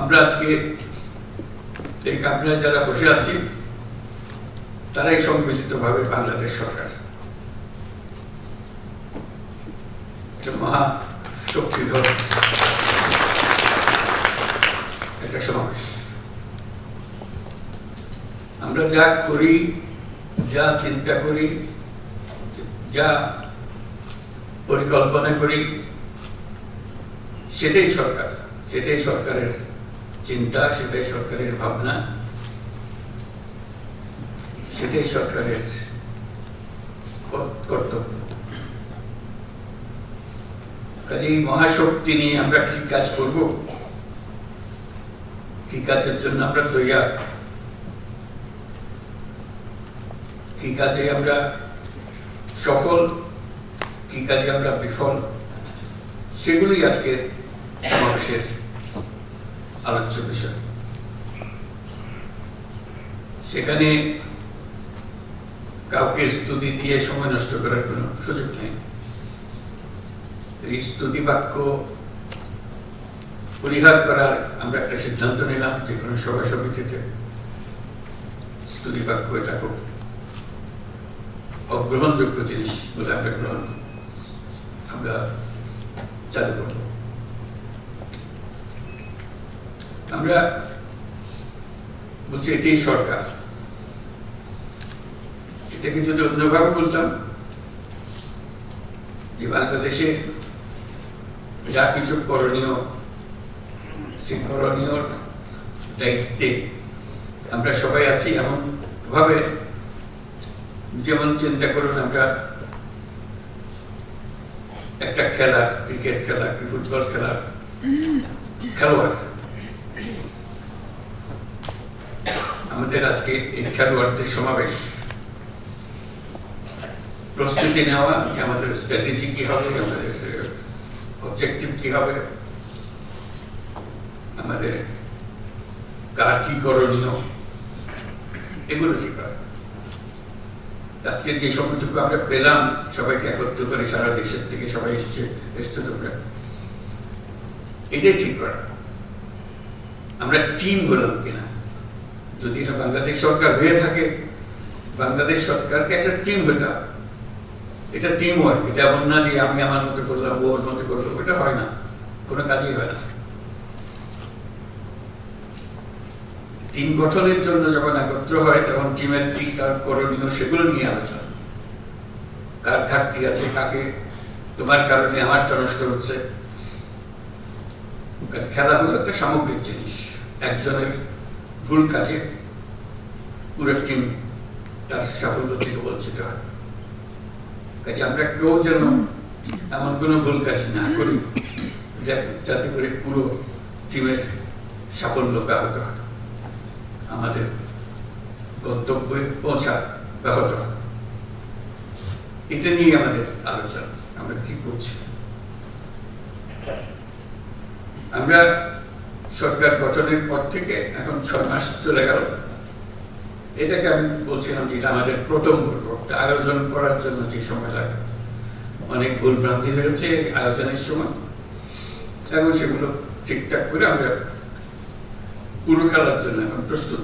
আমরা আজকে এই কামরায় যারা বসে আছি, তারাই সম্মিলিতভাবে বাংলাদেশ সরকার। মহা শক্তিধর একটা সমাবেশ। আমরা যা করি, যা চিন্তা করি, যা পরিকল্পনা করি, সেটাই সরকার, সেটাই সরকারের চিন্তা, সেটাই সরকারের ভাবনা। সেটাই সরকারের কর্তব্য। কাজে এই মহাশক্তি নিয়ে আমরা কি কাজ করব? কি কাজের জন্য আমরা তৈয়ার? কি কাজে আমরা সফল? কি কাজে আমরা বিফল? সেগুলোই আজকে সমাবেশের আলোচ্য বিষয়। সেখানে কাউকে স্তুতি দিয়ে সময় নষ্ট করার কোনো সুযোগ নেই। এই স্তুতি বাক্য পরিহার করার আমরা একটা সিদ্ধান্ত নিলাম যে কোনো সভা সমিতিতে স্তুতি বাক্য এটা খুব অগ্রহণযোগ্য জিনিস বলে আমরা গ্রহণ আমরা চালু করব। আমরা বলছি এটাই সরকার। এটাকে যদি অন্যভাবে বলতাম যে বাংলাদেশে যা কিছু করণীয় সেই করণীয় দায়িত্বে আমরা সবাই আছি এমন ভাবে, যেমন চিন্তা করুন আমরা একটা খেলা ক্রিকেট খেলা, কি ফুটবল খেলার, খেলোয়াড়। আমাদের আজকে এই খেলোয়াড়দের সমাবেশ। প্রস্তুতি নেওয়া, যে আমাদের স্ট্র্যাটেজি কি হবে, আমাদের অবজেক্টিভ কি হবে, আমাদের কার কি করণীয়, এগুলো ঠিক হয় আজকে যে সময়টুকু আমরা পেলাম, সবাইকে একত্র করে সারা দেশের থেকে সবাই এসছে এসছে তোমরা। এটাই ঠিক করা। আমরা টিম হলাম কিনা? যদি এটা বাংলাদেশ সরকার হয়ে থাকে, বাংলাদেশ সরকারকে একটা টিম হতে এটা টিম ওয়ার্ক এটা এমন না যে আমি আমার মতো করলাম ওর মতো করলাম এটা হয় না। কোনো কাজই হয় না। টিম গঠনের জন্য যখন একত্র হয়, তখন টিমের কি কার করণীয় সেগুলো নিয়ে আলোচনা। কার ঘাটতি আছে, কাকে তোমার কারণে আমারটা নষ্ট হচ্ছে। খেলা হলো একটা সামগ্রিক জিনিস। একজনের ভুল কাজে পুরো টিম তার সাফল্য থেকে বঞ্চিত হয়। কাজে আমরা কেউ যেন এমন কোনো ভুল কাজ না করি যাতে করে পুরো টিমের সাফল্য ব্যাহত হয়। আমাদের গন্তব্যে পৌঁছা ব্যাহত হয়। এটা নিয়ে আমাদের আলোচনা। আমরা কি করছি? আমরা সরকার গঠনের পর থেকে এখন ছয় মাস চলে গেল। এটাকে আমি বলছিলাম যে এটা আমাদের প্রথম আয়োজন করার জন্য যে সময় লাগে। অনেক ভুলভ্রান্তি হয়েছে আয়োজনের সময়। এখন সেগুলো ঠিকঠাক করে আমরা পুরো খেলার জন্য এখন প্রস্তুত।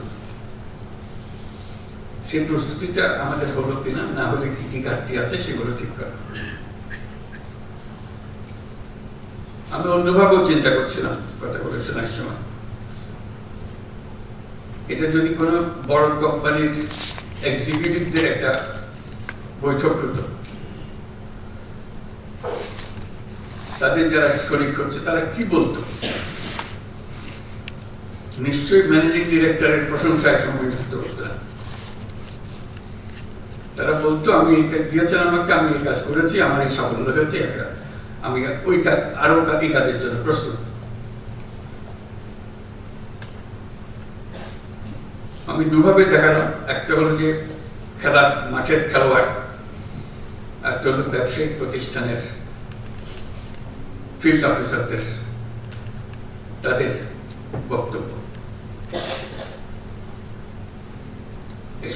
সেই প্রস্তুতিটা আমাদের হলো কিনা, না হলে কি কি ঘাটতি আছে সেগুলো ঠিক করা। আমি অন্যভাবেও চিন্তা করছিলাম কথা বলে শোনার সময়। এটা যদি কোনো বড় কোম্পানির এক্সিকিউটিভদের একটা বৈঠক হতো, তাদের যারা শরিক হচ্ছে, তারা কি বলতো? নিশ্চয়ই ম্যানেজিং ডিরেক্টরের প্রশংসায় সংযুক্ত হতো না। তারা বলতো, আমি এই কাজ দিয়েছেন আমাকে, আমি এই কাজ করেছি, আমার এই সাফল্য হয়েছে একটা আমি ওই কাজ আরও এই কাজের জন্য প্রস্তুত। আমি দুভাবে দেখালাম। একটা হলো যে খেলার মাঠের খেলোয়াড়, একটা হলো ব্যবসায়িক প্রতিষ্ঠানের ফিল্ড অফিসারদের তাদের বক্তব্য।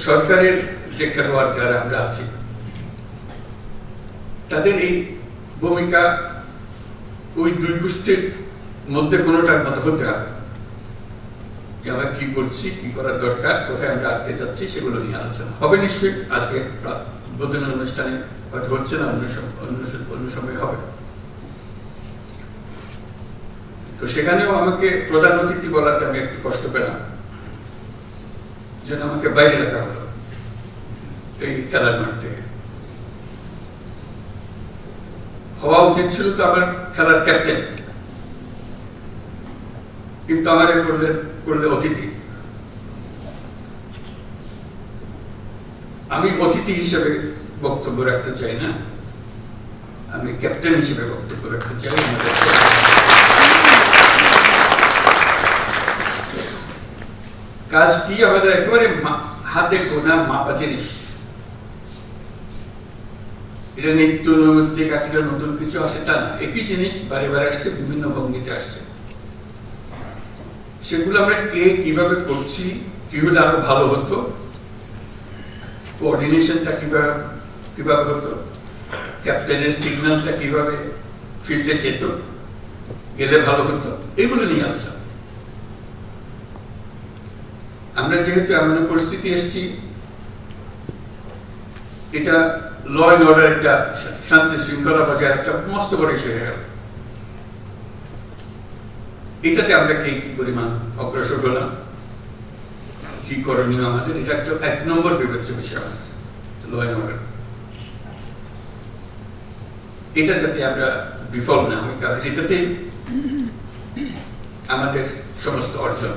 সরকারের যে খেলোয়াড় যারা আমরা আছি, তাদের এই ভূমিকা ওই দুই গোষ্ঠীর মধ্যে কোনোটার মতো হতে হবে। যে আমরা কি করছি, কি করার দরকার, কোথায় আমরা আটকে যাচ্ছি, সেগুলো নিয়ে আলোচনা হবে নিশ্চয়ই। আজকে প্রা- উদ্বোধনী অনুষ্ঠানে হয়তো হচ্ছে না, অন্য অন্য সময় হবে। তো সেখানেও আমাকে প্রধান অতিথি বলাতে আমি একটু কষ্ট পেলাম। যেন আমাকে বাইরে রাখা হলো এই খেলার মাঠ। থেকে হওয়া উচিত ছিল তো আমার খেলার ক্যাপ্টেন কিন্তু আমার করলে করলে অতিথি। আমি অতিথি হিসেবে বক্তব্য রাখতে চাই না। আমি ক্যাপ্টেন হিসেবে বক্তব্য রাখতে চাই কাজ কি আমাদের একেবারে হাতে গোনা মাপা জিনিস। এটা নিত্য নৈমিত্তিক একটা নতুন কিছু আসে, তা না। একই জিনিস বারে বারে আসছে, বিভিন্ন ভঙ্গিতে আসছে। সেগুলো আমরা কে কীভাবে করছি, কি হলে আরও ভালো হতো? কোঅর্ডিনেশনটা কীভাবে কীভাবে হতো? ক্যাপ্টেনের সিগন্যালটা কীভাবে ফিল্ডে যেত? গেলে ভালো হতো? এগুলো নিয়ে আলোচনা। আমরা যেহেতু এমন পরিস্থিতি এসেছি, এটা ল অ্যান্ড অর্ডার একটা শান্তি শৃঙ্খলা বজায় একটা মস্ত গেল। এটাতে আমরা কে কি পরিমাণ অগ্রসর হলাম? কি করণীয় আমাদের? এটা একটা এক নম্বর বিবেচ্য বিষয় আমাদের ল অ্যান্ড অর্ডার এটা যাতে আমরা বিফল না হই, কারণ এটাতেই আমাদের সমস্ত অর্জন।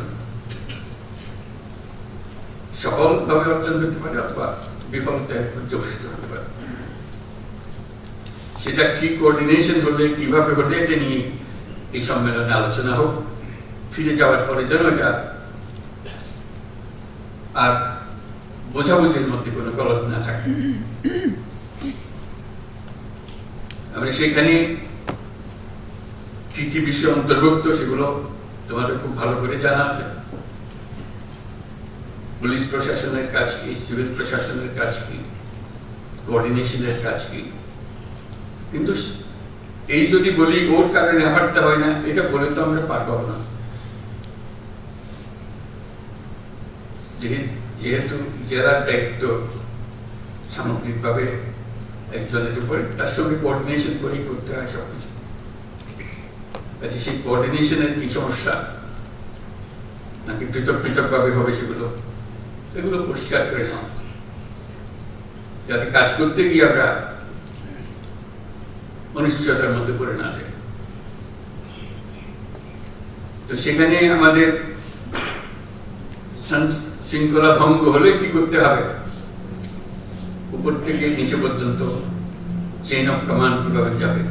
সফলভাবে অর্জন করতে পারে অথবা বিফলতায় সেটা কি কোঅর্ডিনেশন হলে, কীভাবে হলে, এটা নিয়ে এই সম্মেলনে আলোচনা হোক। ফিরে যাওয়ার পরে যেন এটা আর বোঝাবুঝির মধ্যে কোনো গলত না থাকে। আমরা সেখানে কি কি বিষয় অন্তর্ভুক্ত সেগুলো তোমাদের খুব ভালো করে জানা আছে। পুলিশ প্রশাসনের কাজ কি? সিভিল প্রশাসনের কাজ কি? কোঅর্ডিনেশনের কাজ কি? কিন্তু এই যদি বলি, ওর কারণে আমারটা হয় না, এটা বলে তো আমরা পার পাবো না। যেহেতু জেলার দায়িত্ব সামগ্রিকভাবে একজনের উপরে, তার সঙ্গে কোঅর্ডিনেশন করেই করতে হয় সবকিছু। কাজে সেই কোঅর্ডিনেশনের কি সমস্যা? নাকি পৃথক পৃথকভাবে হবে সেগুলো? এগুলো পরিষ্কার করে নেওয়া যাতে কাজ করতে গিয়ে আমরা অনিশ্চয়তার মধ্যে পড়ে না যাই। তো সেখানে আমাদের শৃঙ্খলা ভঙ্গ হলে কি করতে হবে? উপর থেকে নিচে পর্যন্ত চেইন অফ কমান্ড কীভাবে যাবে?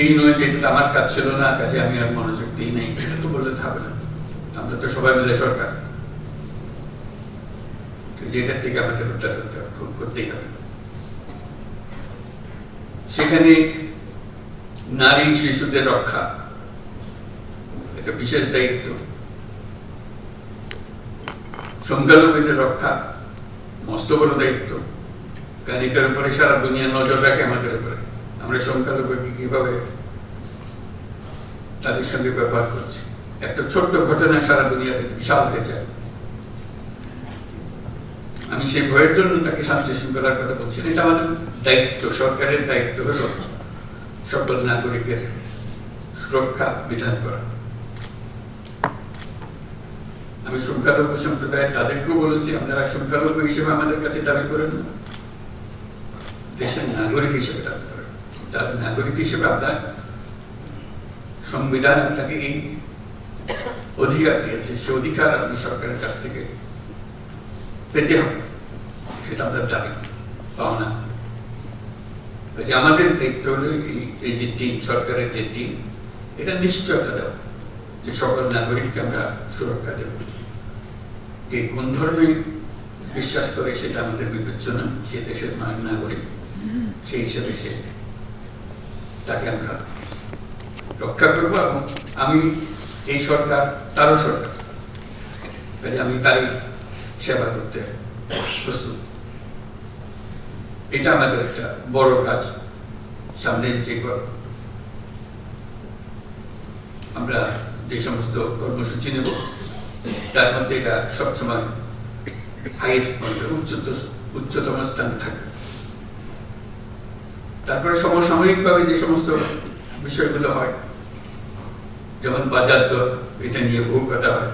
এই নয় যে এটা আমার কাজ ছিল না, কাজে আমি আর মনোযোগ দিই নাই, এটা তো বললে তো হবে না। আমরা তো সবাই মিলে সরকার। যেটার থেকে আমাদের উদ্ধার করতে করতেই হবে। সেখানে নারী শিশুদের রক্ষা, এটা বিশেষ দায়িত্ব। সংখ্যালঘুদের রক্ষা, মস্ত বড় দায়িত্ব। কারণ এটার উপরে সারা দুনিয়া নজর রাখে আমাদের উপরে। আমরা সংখ্যালঘুকে কীভাবে তাদের সঙ্গে ব্যবহার করছি? একটা ছোট্ট ঘটনা সারা দুনিয়াতে বিশাল হয়ে যায়। আমি সেই ভয়ের জন্য তাকে শান্তি শৃঙ্খলার কথা বলছি এটা আমাদের দায়িত্ব, সরকারের দায়িত্ব হলো সকল নাগরিকের সুরক্ষা বিধান করা। আমি সংখ্যালঘু সম্প্রদায় তাদেরকেও বলেছি, আপনারা সংখ্যালঘু হিসেবে আমাদের কাছে দাবি করেন দেশের নাগরিক হিসেবে দাবি করেন। তার নাগরিক হিসেবে আপনার সংবিধান আপনাকে এই অধিকার দিয়েছে, সে অধিকার আপনি সরকারের কাছ থেকে পেতে হবে। সেটা পাওনা। যে আমাদের দায়িত্ব হলো এই- যে টিম সরকারের যে টিম এটা নিশ্চয়তা দেওয়া যে সকল নাগরিককে আমরা সুরক্ষা দেব। কে কোন ধর্মে বিশ্বাস করে সেটা আমাদের বিবেচ্য না সে দেশের না- নাগরিক, সেই হিসেবে সে তাকে আমরা রক্ষা করব এবং আমি এই সরকার, তারও সরকার। কাজে আমি তারই সেবা করতে প্রস্তুত। এটা আমাদের একটা বড় কাজ। সামনে যে আমরা যে সমস্ত কর্মসূচি নেব, তার মধ্যে এটা সবসময় হাইয়েস্ট পয়েন্ট উচ্চতর উচ্চতম স্থানে থাকবে। তারপরে সমসাময়িকভাবে যে সমস্ত বিষয়গুলো হয়, যেমন বাজার দর, এটা নিয়ে বহু কথা হয়।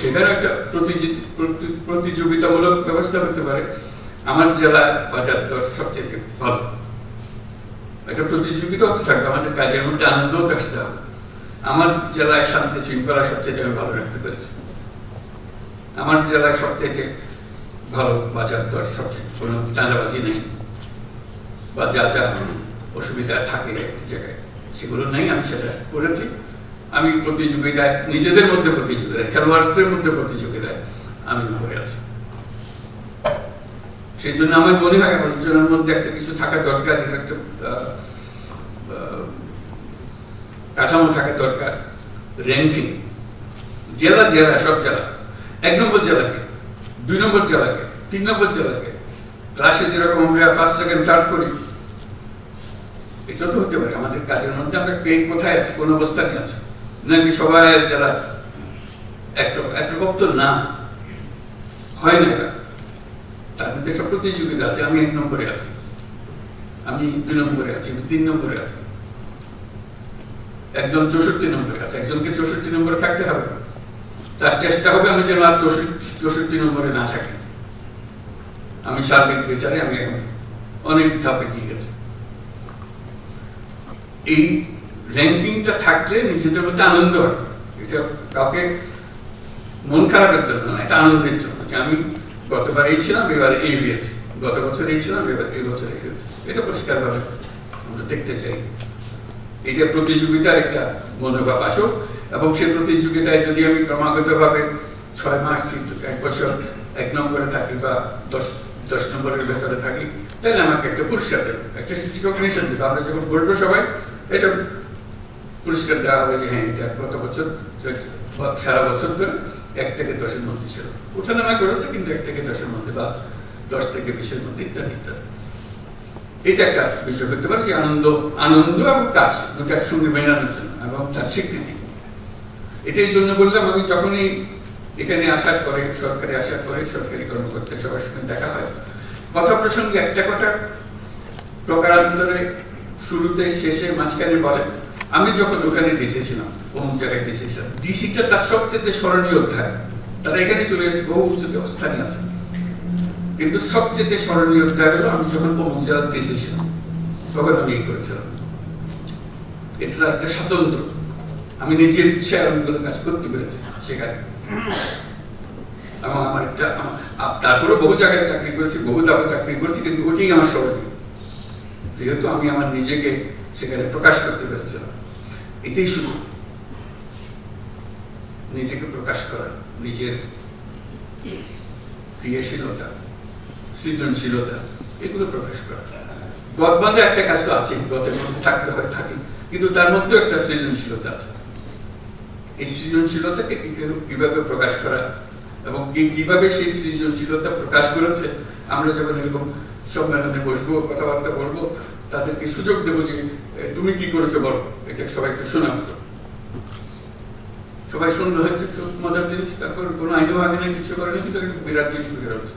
সেখানে একটা প্রতিযোগিতামূলক ব্যবস্থা হতে পারে। আমার জেলা বাজার দর সবচেয়ে ভালো। একটা প্রতিযোগিতা থাকবে, আমাদের কাজের মধ্যে আনন্দ আসতে হবে। আমার জেলায় শান্তি শৃঙ্খলা সবচেয়ে আমি ভালো রাখতে পেরেছি। আমার জেলায় সবচেয়ে ভালো বাজার দর সবচেয়ে, কোনো চাঁদাবাজি নেই বা যা যা অসুবিধা থাকে এক জায়গায়, সেগুলো নেই আমি সেটা করেছি। আমি প্রতিযোগিতায়, নিজেদের মধ্যে প্রতিযোগিতায়, খেলোয়াড়দের মধ্যে প্রতিযোগিতায় আমি করে আছি। সেই জন্য আমার মনে হয় আলোচনার মধ্যে একটা কিছু থাকা দরকার, একটা কাঠামো থাকা দরকার। র্যাঙ্কিং জেলা জেলা, সব জেলা। এক নম্বর জেলাকে, দুই নম্বর জেলাকে, তিন নম্বর জেলাকে। ক্লাসে যেরকম আমরা ফার্স্ট সেকেন্ড থার্ড করি এটা তো হতে পারে। আমাদের কাজের মধ্যে আমরা কে কোথায় আছি, কোন অবস্থানে আছি? নাকি সবাই জেলা একরকম তো না, হয় না এটা। তার মধ্যে একটা প্রতিযোগিতা আছে, আমি এক নম্বরে আছি। আমি দুই নম্বরে আছি তিন নম্বরে আছি। একজন চৌষট্টি নম্বরে আছে, একজনকে চৌষট্টি নম্বরে থাকতে হবে। তার চেষ্টা হবে আমি যেন আর চৌষট্টি নম্বরে না থাকি। আমি সার্বিক বিচারে আমি এখন অনেক ধাপে গিয়ে গেছি। এই র্যাঙ্কিংটা থাকলে নিজেদের মধ্যে আনন্দ হয়। এটা কাউকে মন খারাপের জন্য না, এটা আনন্দের জন্য যে আমি গতবার এই ছিলাম, এবার এই হয়েছে। গত বছর এই ছিলাম, এবার এই বছর এই হয়েছে। এটা পরিষ্কারভাবে আমরা দেখতে চাই। এটা প্রতিযোগিতার একটা মনোভাব আসুক, এবং সেই প্রতিযোগিতায় যদি আমি ক্রমাগতভাবে ছয় মাস এক বছর এক নম্বরে থাকি বা দশ দশ নম্বরের ভেতরে থাকি, তাহলে আমাকে একটা পুরস্কার দেবে, একটা রিকগনিশন দেবে। আমরা যখন বলব সবাই, এটা পুরস্কার দেওয়া হবে যে হ্যাঁ এটা গত বছর, সারা বছর ধরে এক থেকে দশের মধ্যে ছিল। ওঠানামা করেছে, কিন্তু এক থেকে দশের মধ্যে বা দশ থেকে বিশের মধ্যে ইত্যাদি ইত্যাদি। এটা একটা বিষয় করতে পারে যে আনন্দ আনন্দ এবং কাজ দুটো একসঙ্গে মেলানোর জন্য এবং তার স্বীকৃতি। এটাই জন্য বললাম, আমি যখনই এখানে আসার পরে, সরকারি আসার পরে সরকারি কর্মকর্তা সবার সঙ্গে দেখা হয়, কথা প্রসঙ্গে একটা কথা প্রকারান্তরে শুরুতে, শেষে, মাঝখানে বলেন আমি যখন ওখানে ডিসি ছিলাম অমুক জায়গায় ডিসি ছিলাম ডিসিটা তার সবচেয়ে স্মরণীয় অধ্যায়। তারা এখানে চলে এসেছে বহু উচ্চতে অবস্থানে আছে। কিন্তু সবচেয়ে স্মরণীয় অধ্যায় হলো, আমি যখন অমুক জেলার ডিসি ছিলাম, তখন আমি এই করেছিলাম। এটা একটা স্বাতন্ত্র আমি নিজের ইচ্ছায় অনেকগুলো কাজ করতে পেরেছি সেখানে। এবং আমার একটা তারপরে বহু জায়গায় চাকরি করেছি, বহু দাবে চাকরি করেছি, কিন্তু ওটাই আমার স্মরণীয়। যেহেতু আমি আমার নিজেকে সেখানে প্রকাশ করতে পেরেছিলাম। এটাই শুধু। নিজেকে প্রকাশ করা, নিজের ক্রিয়াশীলতা, সৃজনশীলতা, এগুলো প্রকাশ করা। গদবান্ধে একটা কাজ তো আছে গতের মধ্যে থাকতে হয়, থাকি। কিন্তু তার মধ্যেও একটা সৃজনশীলতা আছে। এই সৃজনশীলতাকে কীভাবে প্রকাশ করা এবং কে কীভাবে সেই সৃজনশীলতা প্রকাশ করেছে, আমরা যখন এরকম সম্মেলনে বসবো, কথাবার্তা বলব তাদেরকে সুযোগ দেবো যে তুমি কি করেছ বলো। এটা সবাইকে শোনাবো তো। সবাই শুনলো হচ্ছে মজার জিনিস। তারপর কোনো আইনও আগে নেই, কিছু করেনি, কিন্তু বিরাট জিনিস বের হচ্ছে।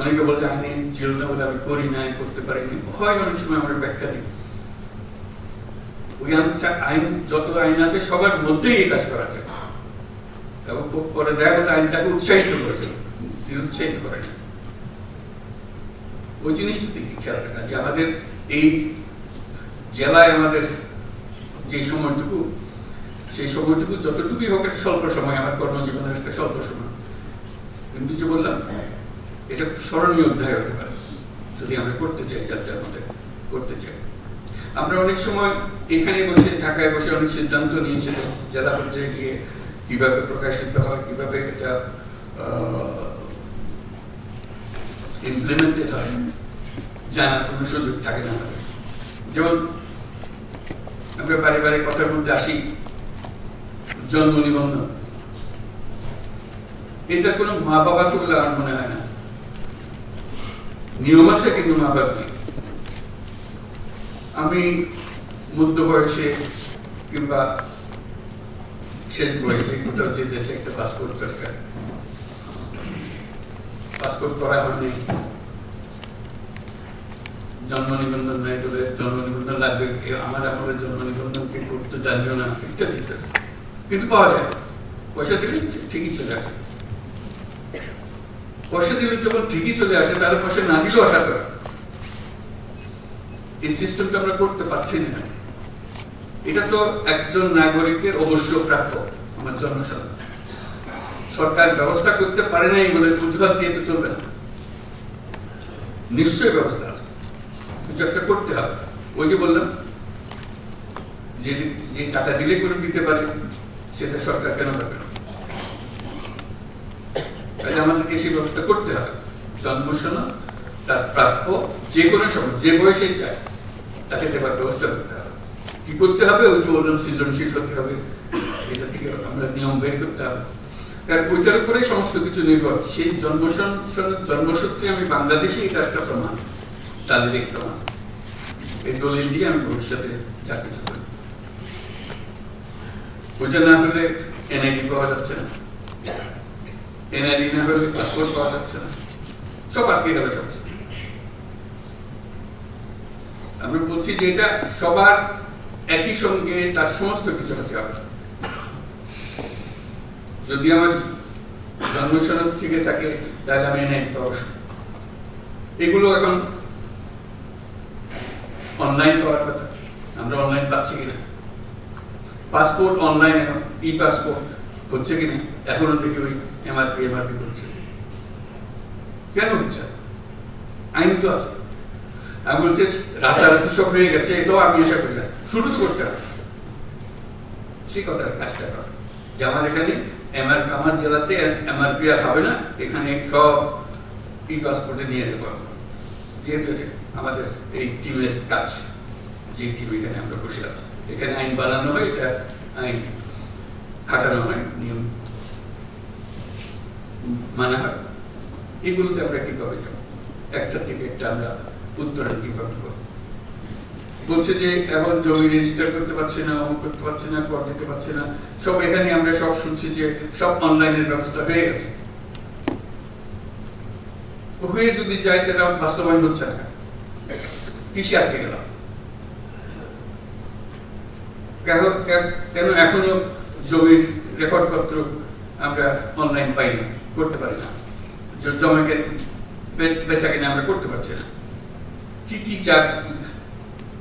অনেকে বলছে, আইনে ছিল না বলে আমি করি নাই করতে পারিনি হয় অনেক সময় আমরা ব্যাখ্যা দিই। ওই আইন- যত আইন আছে, সবার মধ্যেই এই কাজ করা যায়। এবং পরে দেখা গেল আইনটাকে উৎসাহিত করেছে। নিরুৎসাহিত করেনি ওই জিনিসটা দিকে খেয়াল রাখা যে আমাদের এই জেলায় আমাদের যে সময়টুকু, সেই সময়টুকু যতটুকুই হোক একটা স্বল্প সময়, আমার কর্মজীবনের একটা স্বল্প সময়। কিন্তু যে বললাম, এটা স্মরণীয় অধ্যায় হতে পারে, যদি আমরা করতে চাই, যার যার মধ্যে করতে চাই। আমরা অনেক সময় এখানে বসে, ঢাকায় বসে অনেক সিদ্ধান্ত নিয়ে সেটা জেলা পর্যায়ে গিয়ে কীভাবে প্রকাশিত হয়, কীভাবে এটা ইমপ্লিমেন্টেড হয় জানার কোনো সুযোগ থাকে না। যেমন আমরা পারিবারিক কথার মধ্যে আসি, জন্ম নিবন্ধন। এটার কোনো মা বাবা আছে বলে আমার মনে হয় না। নিয়ম আছে কিন্তু মা বাবা নেই। আমি মধ্য বয়সে কিংবা শেষ বয়সে কোথাও যেতেছে একটা পাসপোর্ট দরকার পাসপোর্ট করা হয়নি। জন্ম নিবন্ধন নাই বলে জন্ম নিবন্ধন লাগবে। আমার আমলের জন্ম নিবন্ধন কে করতে জানিও না, ইত্যাদি ইত্যাদি। কিন্তু পাওয়া যায়। পয়সা দিলে ঠিকই চলে আসে। পয়সা দিলে যখন ঠিকই চলে আসে, তাহলে পয়সা না দিলেও আশা করে। এই সিস্টেমটা আমরা করতে পারছি না। এটা তো একজন নাগরিকের অবশ্য প্রাপ্য আমার জনসাধারণ সরকার ব্যবস্থা করতে পারে নাই বলে অজুহাত দিয়ে তো চলবে না। নিশ্চয়ই ব্যবস্থা আছে। কিছু একটা করতে হবে। ওই যে বললাম, যে যে টাকা দিলে করে দিতে পারে, সেটা সরকার কেন পারবে না? কাজে আমাদেরকে সেই ব্যবস্থা করতে হবে। জন্মসনা তার প্রাপ্য যে কোনো সময়, যে বয়সে চায়, তাকে দেবার ব্যবস্থা করতে হবে। কি করতে হবে? ওই যে বললাম, সৃজনশীল হতে হবে। এটা থেকে আমরা নিয়ম বের করতে হবে। কারণ ওইটার উপরে সমস্ত কিছু নির্ভর। সেই জন্মসূত্রে আমি বাংলাদেশে এটা একটা প্রমাণ, তাদের প্রমাণ। এই দলিল দিয়ে আমি ভবিষ্যতে না হলে এনআইডি পাওয়া যাচ্ছে না। এনআইডি না হলে পাসপোর্ট পাওয়া যাচ্ছে না। সব আটকে গেল সব। আমরা বলছি যে এটা সবার একই সঙ্গে তার সমস্ত কিছু হতে হবে যদি আমার জন্মসনদ থেকে থাকে, তাহলে আমি পাবো এগুলো এখন অনলাইন পাওয়ার কথা। আমরা অনলাইন পাচ্ছি কিনা? পাসপোর্ট অনলাইন এখন ই পাসপোর্ট হচ্ছে কিনা? এখনও দেখি ওই এমআরপি এমআরপি করছে। কেন হচ্ছে? আইন তো আছে। আমি বলছি, রাতারাতি সব হয়ে গেছে, এটাও আমি আশা করি না। শুরু তো করতে হবে। সেই কথার কাজটা করা। যে আমার এখানে এমআর আমার জেলাতে এমআরপি আর হবে না, এখানে সব ই পাসপোর্টে নিয়ে যাব আমরা। যেহেতু আমাদের এই টিমের কাজ, যে টিম এখানে আমরা বসে আছি। এখানে আইন বানানো হয়, এটা আইন খাটানো হয়, নিয়ম মানা হয়। এগুলোতে আমরা কীভাবে যাব? একটা থেকে একটা আমরা উত্তরণ কীভাবে করব? বলছে যে এখন জমি রেজিস্টার করতে পারছে না অমুক করতে পারছে না কর দিতে পারছে না। সব এখানে আমরা সব শুনছি যে সব অনলাইনের ব্যবস্থা হয়ে গেছে। হয়ে যদি যায় সেটা বাস্তবায়ন হচ্ছে না। কৃষি আটকে গেলাম? কেন এখনও জমির রেকর্ডপত্র আমরা অনলাইন পাই না, করতে পারি না। জমিকে বেচ- কিনা আমরা করতে পারছি না। কি কি চা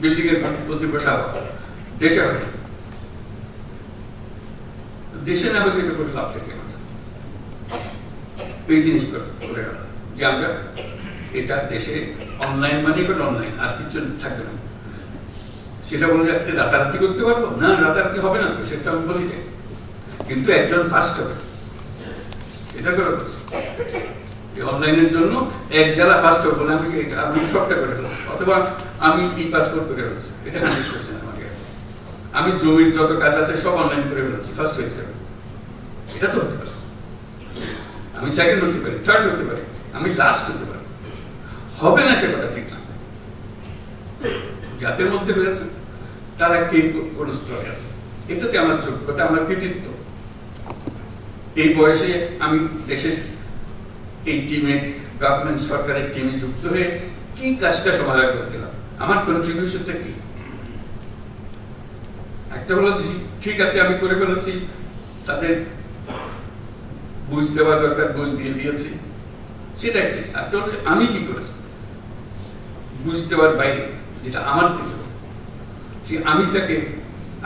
বিল্ডিং এর প্রতি বসা দেশে হয়। দেশে না হলে এটা করে লাভ থেকে এই জিনিস করে করে যে আমরা এটা দেশে অনলাইন মানে এখন অনলাইন আর কিছু থাকবে না। সেটা বলে আজকে রাতারাতি করতে পারব? না, রাতারাতি হবে না তো, সেটা আমি বলি কিন্তু একজন ফার্স্ট হবে। এটা করে অনলাইনের জন্য এক জেলা ফার্স্ট হবে বলে আমি আমি সবটা করে ফেলছি অথবা আমি ই পাসপোর্ট করে ফেলছি এটা হান্ড্রেড পার্সেন্ট আমাকে। আমি জমির যত কাজ আছে সব অনলাইন করে ফেলেছি ফার্স্ট হয়েছে। এটা তো হতে পারে। আমি সেকেন্ড হতে পারি থার্ড হতে পারি, আমি লাস্ট হতে পারি। হবে না সে কথা ঠিক না। যাদের মধ্যে হয়েছে তারা কে কোন স্তরে আছে? এটাতে আমার যোগ্যতা, আমার কৃতিত্ব। এই বয়সে আমি দেশের এই টিমে গভর্নমেন্ট সরকারের টিমে যুক্ত হয়ে কি কাজটা সমাধান করে দিলাম আমার কন্ট্রিবিউশনটা কি? একটা হলো ঠিক আছে আমি করে ফেলেছি তাদের বুঝ দেওয়া দরকার বুঝ দিয়ে দিয়েছি সেটা একটা আমি কি করেছি? বুঝ দেওয়ার বাইরে যেটা আমার থেকে হলো, সেই আমিটাকে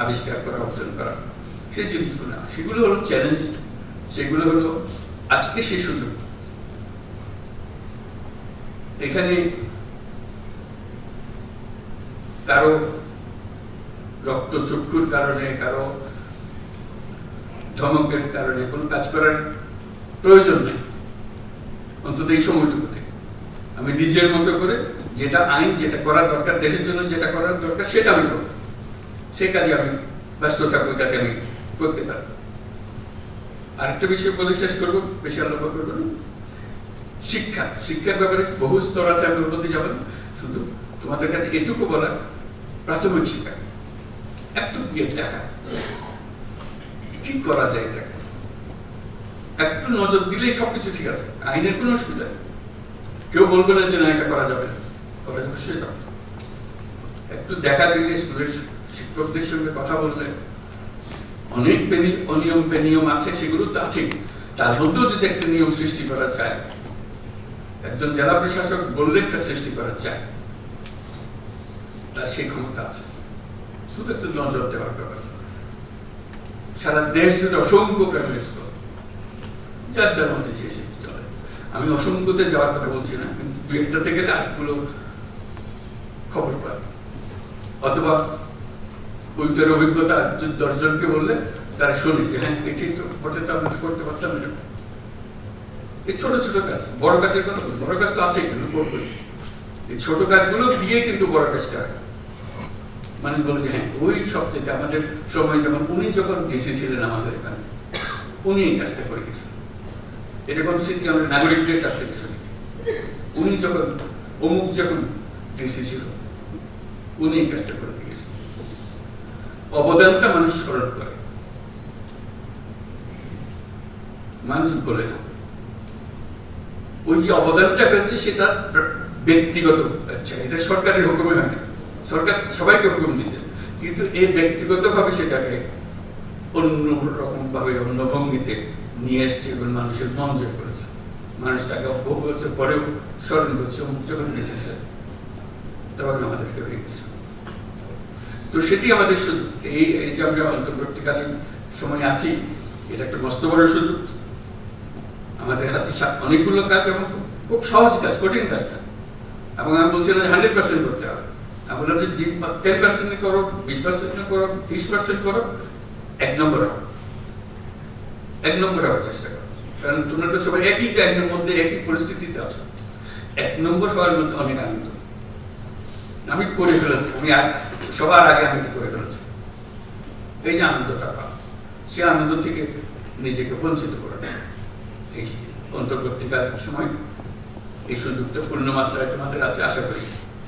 আবিষ্কার করা অর্জন করা সেই জিনিসগুলো সেগুলো হলো চ্যালেঞ্জ সেগুলো হলো আজকে সেই সুযোগ। এখানে কারও রক্তচক্ষুর কারণে, কারও ধমকের কারণে কোনো কাজ করার প্রয়োজন নেই। অন্তত এই সময়টুকুতে। আমি নিজের মতো করে যেটা আইন, যেটা করার দরকার, দেশের জন্য যেটা করার দরকার, সেটা আমি করব। সেই কাজে আমি ব্যস্ত থাকব যাতে আমি করতে পারি আরেকটা বিষয় বলে শেষ করব, বেশি আলোচনা করব না। শিক্ষা। শিক্ষার ব্যাপারে বহু স্তর আছে, আমি ওর মধ্যে যাব শুধু তোমাদের কাছে এটুকু বলা প্রাথমিক শিক্ষা। গিয়ে দেখা। কি করা যায় এটা? একটু নজর দিলেই সবকিছু ঠিক আছে। আইনের কোনো অসুবিধা কেউ বলবে না যে না, এটা করা যাবে না। করা যাবে একটু দেখা দিলে স্কুলের শিক্ষকদের সঙ্গে কথা বললে। অনেক অনিয়ম বেনিয়ম আছে, সেগুলো তো আছেই। তার মধ্যেও যদি একটা নিয়ম সৃষ্টি করা যায় একজন জেলা প্রশাসক বললে একটা সৃষ্টি করা যায় তার সেই ক্ষমতা আছে। শুধু একটু নজর দেওয়ার ব্যাপার। সারা দেশ জুড়ে অসংখ্য প্রাইমারি যার যার মধ্যে সে চলে। আমি অসংখ্যতে যাওয়ার কথা বলছি না, কিন্তু দুই একটাতে গেলে আরেকগুলো খবর পাই। অথবা ওইটার অভিজ্ঞতা দশজনকে বললে তারা শোনে যে হ্যাঁ এটি তো। ওটা তো আমরা তো করতে পারতাম না। এই ছোট ছোট কাজ। বড় কাজের কথা বলি বড় কাজ তো আছেই কিন্তু করব এই ছোট কাজগুলো দিয়ে কিন্তু বড় কাজটা মানুষ বলে যে হ্যাঁ ওই সবচেয়ে আমাদের সময় যখন, উনি যখন ডিসি ছিলেন আমাদের এখানে, উনি এই কাজটা করে গেছেন। এটা কোন স্মৃতি? নাগরিকদের কাছ থেকে শুনি। উনি যখন, অমুক যখন ডিসি ছিল, উনি এই কাজটা করে দিয়েছেন অবদানটা মানুষ স্মরণ করে। মানুষ বলে না। ওই যে অবদানটা হয়েছে সেটা ব্যক্তিগত আচ্ছা এটা সরকারের হুকুমে হয় সরকার সবাইকে হুকুম দিছে কিন্তু এই ব্যক্তিগত ভাবে সেটাকে অন্য রকম ভাবে অন্য ভঙ্গিতে নিয়ে এসছে এবং মানুষের মন জয় করেছে। মানুষ তাকে বহু বছর পরেও স্মরণ করছে যখন এসেছে, তখন আমাদেরকে হয়ে গেছে। তো সেটি আমাদের সুযোগ। এই এই যে আমরা অন্তর্বর্তীকালীন সময় আছি, এটা একটা মস্ত বড় সুযোগ। আমাদের হাতে অনেকগুলো কাজ এবং খুব- সহজ কাজ, কঠিন কাজ না। এবং আমি বলছি হান্ড্রেড পার্সেন্ট করতে হবে। আমি বললাম যে টেন পার্সেন্ট করো, বিশ পার্সেন্ট করো, ত্রিশ পার্সেন্ট করো, এক নম্বর হও এক নম্বর হওয়ার চেষ্টা করো। কারণ তোমরা তো সবাই একই গাড়ির মধ্যে একই পরিস্থিতিতে আছো। এক নম্বর হওয়ার মধ্যে অনেক আনন্দ। আমি করে ফেলেছি। আমি সবার আগে আমি করে ফেলেছি। এই যে আনন্দটা পাও সে আনন্দ থেকে নিজেকে বঞ্চিত করে। এই অন্তর্বর্তীকালীন সময় এই সুযোগটা পূর্ণ মাত্রায় তোমাদের আছে, আশা করি।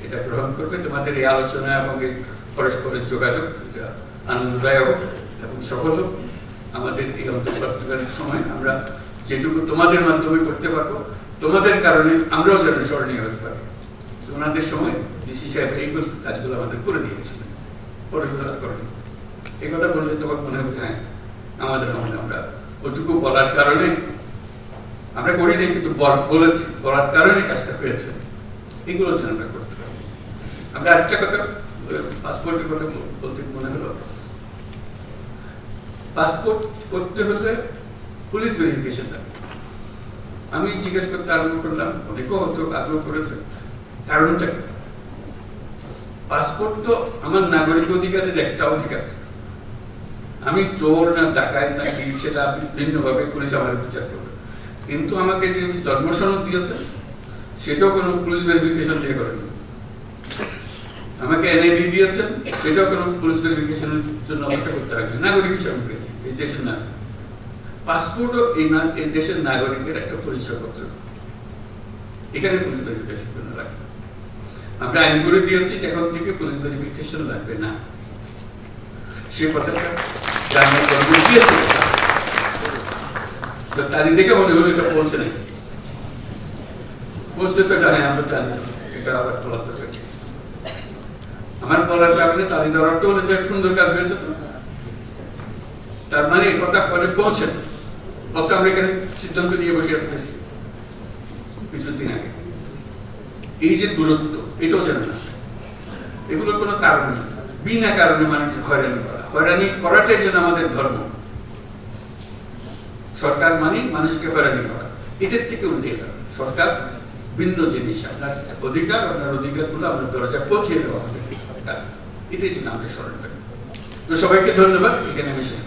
এটা গ্রহণ করবে। তোমাদের এই আলোচনা এবং এই পরস্পরের যোগাযোগ এটা আনন্দদায়ক এবং সফল আমাদের এই অন্তর্বর্তীকালীন সময় আমরা যেটুকু তোমাদের মাধ্যমে করতে পারব, তোমাদের কারণে আমরাও যেন স্মরণীয় হতে পারি। ওনাদের সময় ডিসি সাহেব এইগুলো কাজগুলো আমাদের করে দিয়ে গেছিলেন করেন। এই কথা বললে তোমার মনে হবে হ্যাঁ আমাদের মনে আমরা ওটুকু বলার কারণে আমরা করি নাই কিন্তু বল- বলেছি, বলার কারণে কাজটা পেয়েছে এগুলো যেন আমরা করতে পারি। আমরা আরেকটা কথা পাসপোর্টের কথা বলতে মনে হলো? পাসপোর্ট করতে হলে পুলিশ ভেরিফিকেশন লাগে আমি জিজ্ঞেস করতে আরম্ভ করলাম, অনেকেও হয়তো আগ্রহ করেছে কারণটা? পাসপোর্ট তো আমার নাগরিক অধিকারের একটা অধিকার। আমি চোর না, ডাকাত না কি সেটা আপনি ভিন্নভাবে পুলিশ আমার বিচার করবে। কিন্তু আমাকে যে জন্ম সনদ দিয়েছে, সেটাও কোনো পুলিশ ভেরিফিকেশন দিয়ে করেন। আমাকে এনআইডি দিয়েছেন সেটাও কোনো পুলিশ ভেরিফিকেশনের জন্য অপেক্ষা করতে হবে নাগরিক হিসাবে পেয়েছি, এই দেশের নাগরিক। পাসপোর্টও এই না, এই দেশের নাগরিকের একটা পরিচয়পত্র। এখানে পুলিশ ভেরিফিকেশন জন্য লাগবে আমরা আইন করে দিয়েছি এখন থেকে পুলিশ ভেরিফিকেশন লাগবে না। সে কথাটা জানার জন্য দিয়েছে। তো তারই দেখে মনে হলো এটা পৌঁছে নাই পৌঁছতে তো এটা হ্যাঁ আমরা জানি। এটা আবার দরকার নেই। আমার বলার কারণে দেওয়ার তো যে সুন্দর কাজ হয়েছে তো। তার মানে কথা পরে পৌঁছে অথচ আমরা এখানে সিদ্ধান্ত নিয়ে বসে আছি কিছুদিন আগে। এই যে দূরত্ব, এটাও জানে না। এগুলোর কোনো কারণ নেই। বিনা কারণে মানুষ হয়রানি করা। হয়রানি করাটাই যেন আমাদের ধর্ম। সরকার মানে মানুষকে হয়রানি করা। এটার থেকে উঠে সরকার ভিন্ন জিনিস, আপনার অধিকার, আপনার অধিকারগুলো আপনার দরজায় পৌঁছে দেওয়া আমাদের কাজ। এটাই জন্য আমরা স্মরণ করি তো সবাইকে ধন্যবাদ। এখানে আমি শেষ